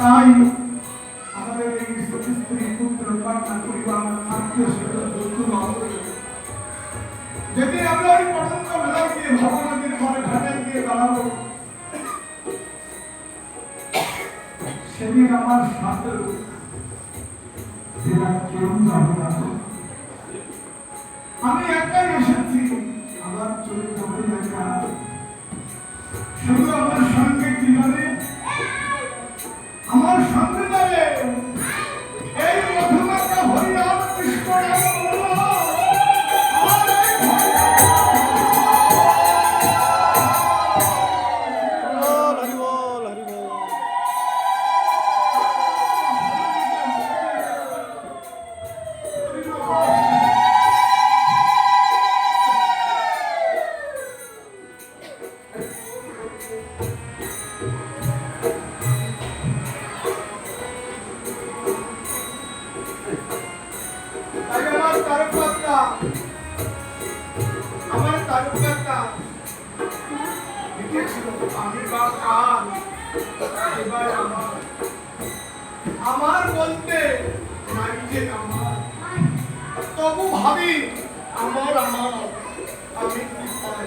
তাই আমাদের এই স্ত্রী পুত্র কন্যা পরিবার আত্মীয় স্বজন বন্ধুবান যেদিন আমরা ওই পর্যন্ত মেলায় ভগবানের ঘরে ঘাটে গিয়ে দাঁড়াবো, সেদিন আমার সাথে কেউ যাবে আমার বলতে নারীদের আমার। তবু ভাবি আমার আমার আমি কি পাই?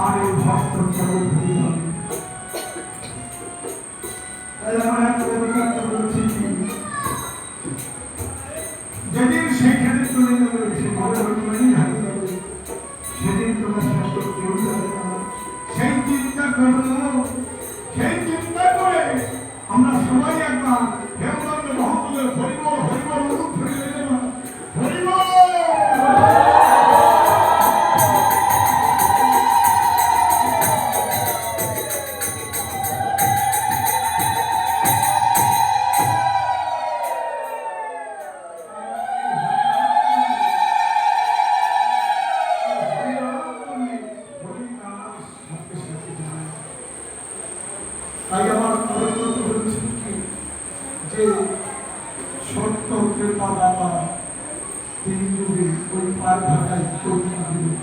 আর ভক্ত কেবল ভুলি যেদিন সেখানে চলে যাবে সে ভালো হনুমানই সেদিন তোমার কেউ সেই চিন্তা করল তোমার ভাষায় কর্মী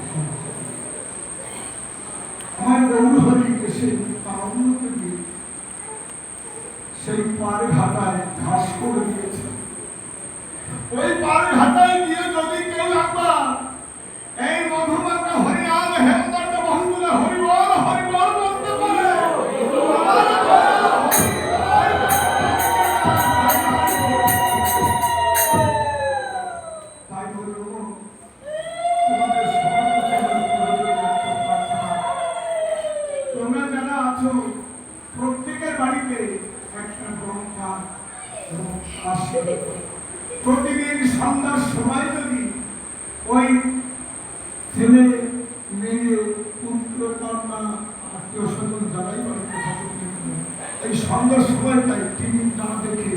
প্রত্যেকের বাড়িতে একটা গ্রন্থা এবং প্রতিদিন সন্ধ্যার সময় যদি ওই ছেলে মেয়ে পুত্র কন্যা আত্মীয় স্বজন যারাই বাড়িতে এই সন্ধ্যার সময়টাই টিভি না দেখে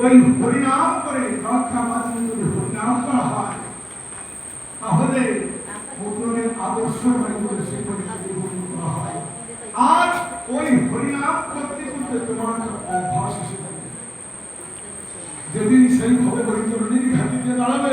ওই হরিনাম করে রক্ষা মাঝে যদি হরিনাম করা হয় তাহলে ভূগোলের আদর্শ বাড়ি করে সে পরিস্থিতি করা হয়। আর ওই কিন্তু তোমার অভ্যাস এসে যেদিন সেই ভবঘরিত নদীর ঘাটিতে দাঁড়াবে